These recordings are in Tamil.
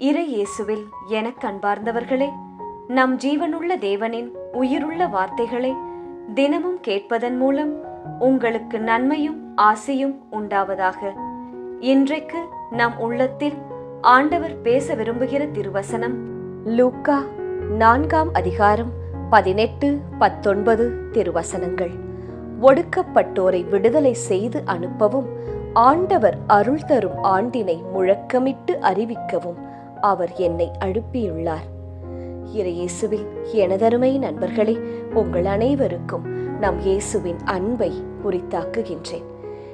இறை இயேசுவில் எனக் அன்பார்ந்தவர்களே நம் ஜீவனுள்ள தேவனின் உயிருள்ள வார்த்தைகளை தினமும் கேட்பதன் மூலம் உங்களுக்கு நன்மையும் ஆசையும் உண்டாவதாக. இன்றைக்கு நம் உள்ளத்தில் ஆண்டவர் பேச விரும்புகிற திருவசனம் லூக்கா நான்காம் அதிகாரம் பதினெட்டு பத்தொன்பது திருவசனங்கள். ஒடுக்கப்பட்டோரை விடுதலை செய்து அனுப்பவும் ஆண்டவர் அருள் தரும் ஆண்டினை முழக்கமிட்டு அறிவிக்கவும். அவர் என்னை அழுப்பியுள்ளார் இறையேசுவில் எனதருமை நண்பர்களே உங்கள் அனைவருக்கும் நம் இயேசுவின் அன்பை உரித்தாக்குகின்றேன்.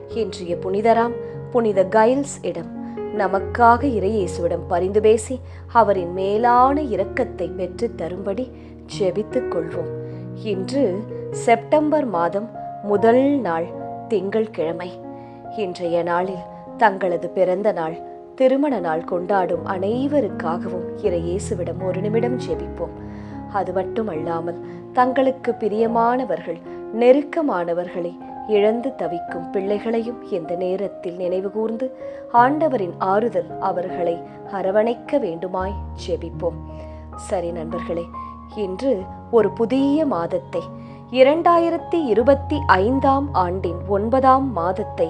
இன்றைய புனிதராம் புனித கைல்ஸ் இடம். நமக்காக இறையேசுவிடம் பரிந்து பேசி அவரின் மேலான இரக்கத்தை பெற்று தரும்படி ஜெபித்துக் கொள்வோம். இன்று செப்டம்பர் மாதம் முதல் நாள் திங்கள்கிழமை. இன்றைய நாளில் தங்களது பிறந்த நாள் திருமண நாள் கொண்டாடும் அனைவருக்காகவும் இறையேசுவிடம் ஒரு நிமிடம் ஜெபிப்போம். அது மட்டுமல்லாமல் தங்களுக்கு பிரியமானவர்கள் நெருக்கமானவர்களை இழந்து தவிக்கும் பிள்ளைகளையும் இந்த நேரத்தில் நினைவுகூர்ந்து ஆண்டவரின் ஆறுதல் அவர்களை அரவணைக்க வேண்டுமாய் ஜெபிப்போம். சரி நண்பர்களே இன்று ஒரு புதிய மாதத்தை இரண்டாயிரத்தி இருபத்தி ஐந்தாம் ஆண்டின் ஒன்பதாம் மாதத்தை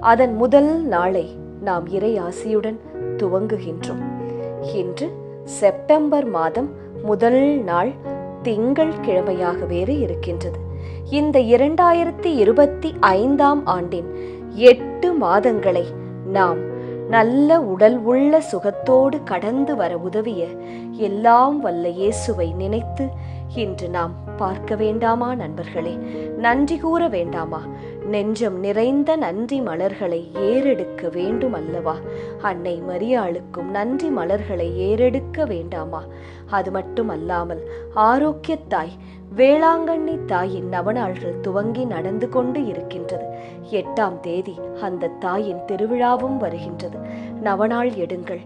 அதன் முதல் நாளை நாம் இறை ஆசியுடன் துவங்குகின்றோம். இன்று செப்டம்பர் மாதம் முதல் நாள் திங்கள் கிழமையாக வேறு இருக்கின்றது. இந்த இரண்டாயிரத்தி இருபத்தி ஐந்தாம் ஆண்டின் எட்டு மாதங்களை நாம் நல்ல உடல் உள்ள சுகத்தோடு கடந்து வர உதவிய எல்லாம் வல்ல இயேசுவை நினைத்து இன்று நாம் பார்க்க வேண்டாமா நண்பர்களே? நன்றி கூற வேண்டாமா? நெஞ்சம் நிறைந்த நன்றி மலர்களை ஏறெடுக்க வேண்டும் அல்லவா? அன்னை மரியாளுக்கும் நன்றி மலர்களை ஏறெடுக்க வேண்டாமா? அது மட்டும் அல்லாமல் ஆரோக்கியத்தாய் வேளாங்கண்ணி தாயின் நவநாள்கள் துவங்கி நடந்து கொண்டு இருக்கின்றது. எட்டாம் தேதி அந்த தாயின் திருவிழாவும் வருகின்றது. நவநாள் எடுங்கள்.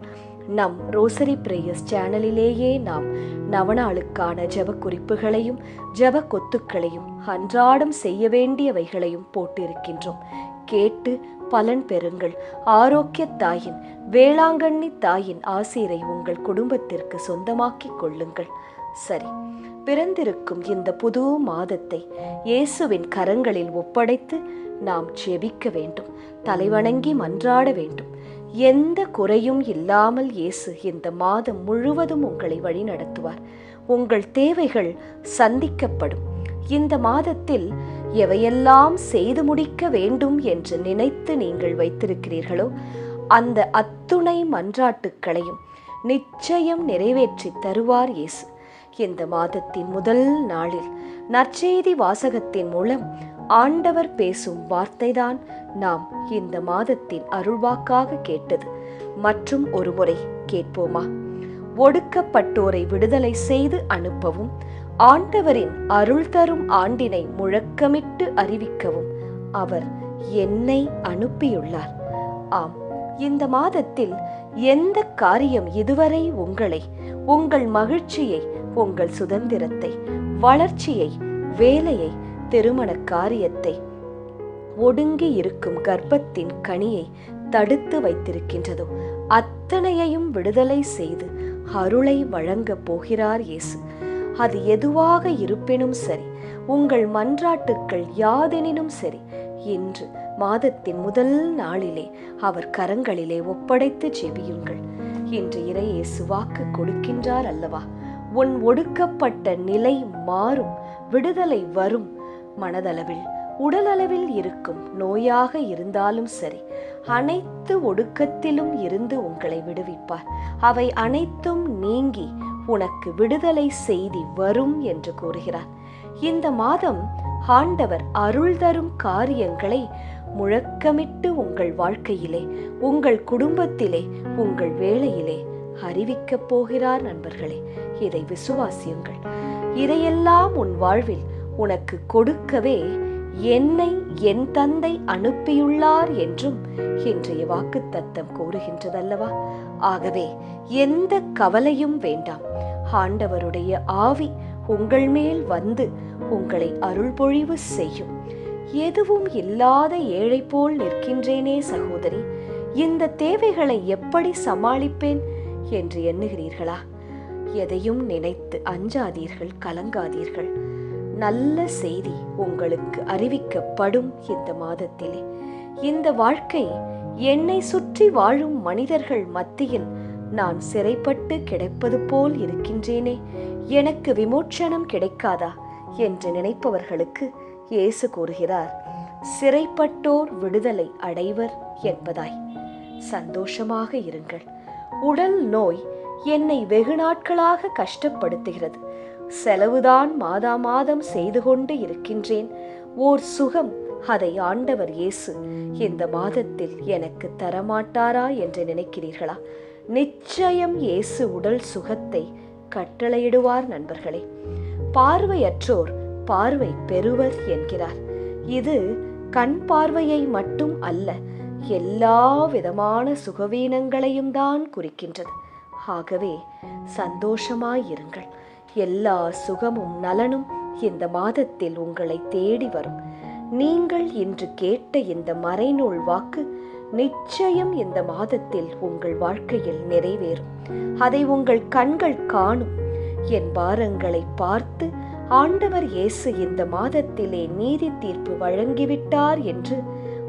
நம் ரோசரி பிரேயர்ஸ் சேனலிலேயே நாம் நவநாளுக்கான ஜப குறிப்புகளையும் ஜப கொத்துக்களையும் அன்றாடம் செய்ய வேண்டியவைகளையும் போட்டிருக்கின்றோம். கேட்டு பலன் பெறுங்கள். ஆரோக்கிய தாயின் வேளாங்கண்ணி தாயின் ஆசீரை உங்கள் குடும்பத்திற்கு சொந்தமாக்கிக் கொள்ளுங்கள். சரி பிறந்திருக்கும் இந்த புது மாதத்தை இயேசுவின் கரங்களில் ஒப்படைத்து நாம் ஜெபிக்க வேண்டும். தலைவணங்கி மன்றாட வேண்டும். எந்த குறையும் இல்லாமல் இயேசு இந்த மாதம் முழுவதும் உங்களை வழிநடத்துவார் உங்கள் தேவைகள் சந்திக்கப்படும். இந்த மாதத்தில் எவையெல்லாம் செய்து முடிக்க வேண்டும் என்று நினைத்து நீங்கள் வைத்திருக்கிறீர்களோ அந்த அத்துணை மன்றாட்டுக்களையும் நிச்சயம் நிறைவேற்றி தருவார் இயேசு. இந்த மாதத்தின் முதல் நாளில் நற்செய்தி வாசகத்தின் மூலம் ஆண்டவர் பேசும் வார்த்தைதான் நாம் இந்த மாதத்தின் அருள்வாக்காக கேட்டது. மற்றும் ஒருமுறை கேட்போமா? ஒடுக்கப்பட்டோரை விடுதலை செய்து அனுப்பவும் ஆண்டவரின் அருள் தரும் ஆண்டினை முழக்கமிட்டு அறிவிக்கவும் அவர் என்னை அனுப்பியுள்ளார். ஆம் இந்த மாதத்தில் எந்த காரியம் இதுவரை உங்களை உங்கள் மகிழ்ச்சியை உங்கள் சுதந்திரத்தை வளர்ச்சியை வேலையை திருமண காரியத்தை ஒடுங்கி இருக்கும் கர்ப்பத்தின் கனியை தடுத்து வைத்திருக்கின்றதோ அத்தனையையும் விடுதலை செய்து அருளை வழங்கப் போகிறார் இயேசு. அது எதுவாக இருப்பினும் சரி உங்கள் மன்றாட்டுக்கள் யாதெனினும் சரி இன்று மாதத்தின் முதல் நாளிலே அவர் கரங்களிலே ஒப்படைத்து ஜெபியுங்கள் இன்று இறை சுவாக்கு வாக்கு கொடுக்கின்றார் அல்லவா? உன் ஒடுக்கப்பட்ட நிலை மாறும் விடுதலை வரும். மனதளவில் உடலளவில் இருக்கும் நோயாக இருந்தாலும் சரி அனைத்து ஒடுக்கத்திலும் இருந்து உங்களை விடுவிப்பார். அவை அனைத்தும் நீங்கி உனக்கு விடுதலை செய்தி வரும் என்று கூறுகிறார். இந்த மாதம் ஆண்டவர் அருள் தரும் காரியங்களை முழக்கமிட்டு உங்கள் வாழ்க்கையிலே உங்கள் குடும்பத்திலே உங்கள் வேலையிலே அறிவிக்கப் போகிறார் நண்பர்களே. இதை விசுவாசியுங்கள். இதையெல்லாம் உன் வாழ்வில் உனக்கு கொடுக்கவே என்னை என் தந்தை அனுப்பியுள்ளார் என்றும் இன்றைய வாக்குத்தத்தம் கூறுகின்றதல்லவா? ஆகவே எந்த கவலையும் வேண்டாம். ஆண்டவருடைய ஆவி உங்கள் மேல் வந்து உங்களை அருள்பொழிவு செய்யும். எதுவும் இல்லாத ஏழை போல் நிற்கின்றேனே சகோதரி இந்த தேவைகளை எப்படி சமாளிப்பேன் என்று எண்ணுகிறீர்களா? எதையும் நினைத்து அஞ்சாதீர்கள் கலங்காதீர்கள். நல்ல செய்தி உங்களுக்கு அறிவிக்கப்படும் இந்த மாதத்திலே. இந்த வாழ்க்கை என்னை சுற்றி வாழும் மனிதர்கள் மத்தியில் நான் சிறைப்பட்டு கிடைப்பது போல் இருக்கின்றேனே. எனக்கு விமோச்சனம் கிடைக்காதா என்று நினைப்பவர்களுக்கு இயேசு கூறுகிறார் சிறைப்பட்டோர் விடுதலை அடைவர் என்பதாய். சந்தோஷமாக இருங்கள். உடல் நோய் என்னை வெகு நாட்களாக கஷ்டப்படுத்துகிறது. செலவுதான் மாதா மாதம் செய்து கொண்டு இருக்கின்றேன். ஓர் சுகம் அதை ஆண்டவர் இயேசு இந்த மாதத்தில் எனக்கு தரமாட்டாரா என்று நினைக்கிறீர்களா? நிச்சயம் இயேசு உடல் சுகத்தை கட்டளையிடுவார் நண்பர்களே. பார்வையற்றோர் பார்வை பெறுவர் என்கிறார். இது கண் பார்வையை மட்டும் அல்ல எல்லா விதமான சுகவீனங்களையும் தான் குறிக்கின்றது. ஆகவே சந்தோஷமாயிருங்கள். எல்லா சுகமும் நலனும் இந்த மாதத்தில் உங்களை தேடி வரும். நீங்கள் இன்று கேட்ட இந்த மறைநூல் வாக்கு நிச்சயம் இந்த மாதத்தில் உங்கள் வாழ்க்கையில் நிறைவேறும். அதை உங்கள் கண்கள் காணும். என் பாரங்களை பார்த்து ஆண்டவர் இயேசு இந்த மாதத்திலே நீதி தீர்ப்பு வழங்கிவிட்டார் என்று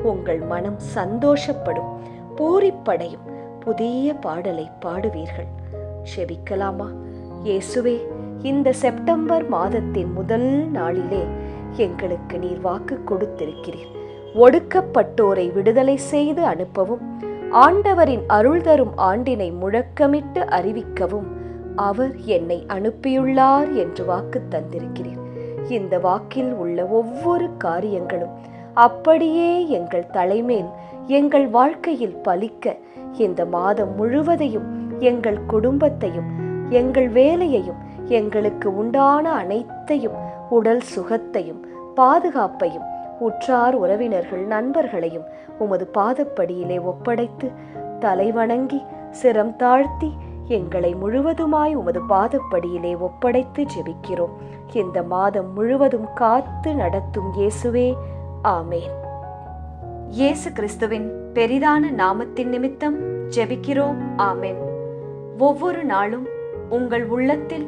உங்கள் மனம் சந்தோஷப்படும் பூரிப்படையும். புதிய பாடலை பாடுவீர்கள். செபிக்கலாமா? இயேசுவே இந்த செப்டம்பர் மாதத்தின் முதல் நாளிலே எங்களுக்கு நீர் வாக்கு கொடுத்திருக்கிறீர். ஒடுக்கப்பட்டோரை விடுதலை செய்து அனுப்பவும் ஆண்டவரின் அருள் தரும் ஆண்டினை முழக்கமிட்டு அறிவிக்கவும் அவர் என்னை அனுப்பியுள்ளார் என்று வாக்கு தந்திருக்கிறீர். இந்த வாக்கில் உள்ள ஒவ்வொரு காரியங்களும் அப்படியே எங்கள் தலைமேல் எங்கள் வாழ்க்கையில் பலிக்க இந்த மாதம் முழுவதையும் எங்கள் குடும்பத்தையும் எங்கள் வேலையையும் எங்களுக்கு உண்டான அனைத்தையும் உடல் சுகத்தையும் பாதுகாப்பையும் உற்றார் உறவினர்கள் நண்பர்களையும் உமது பாதப்படியிலே ஒப்படைத்து தலைவணங்கி சிரம் தாழ்த்தி எங்களை முழுவதுமாய் உமது பாதப்படியிலே ஒப்படைத்து ஜெபிக்கிறோம். இந்த மாதம் முழுவதும் காத்து நடத்தும் இயேசுவே. ஆமேன். இயேசு கிறிஸ்துவின் பெரிதான நாமத்தின் நிமித்தம் ஜெபிக்கிறோம். ஆமேன். ஒவ்வொரு நாளும் உங்கள் உள்ளத்தில்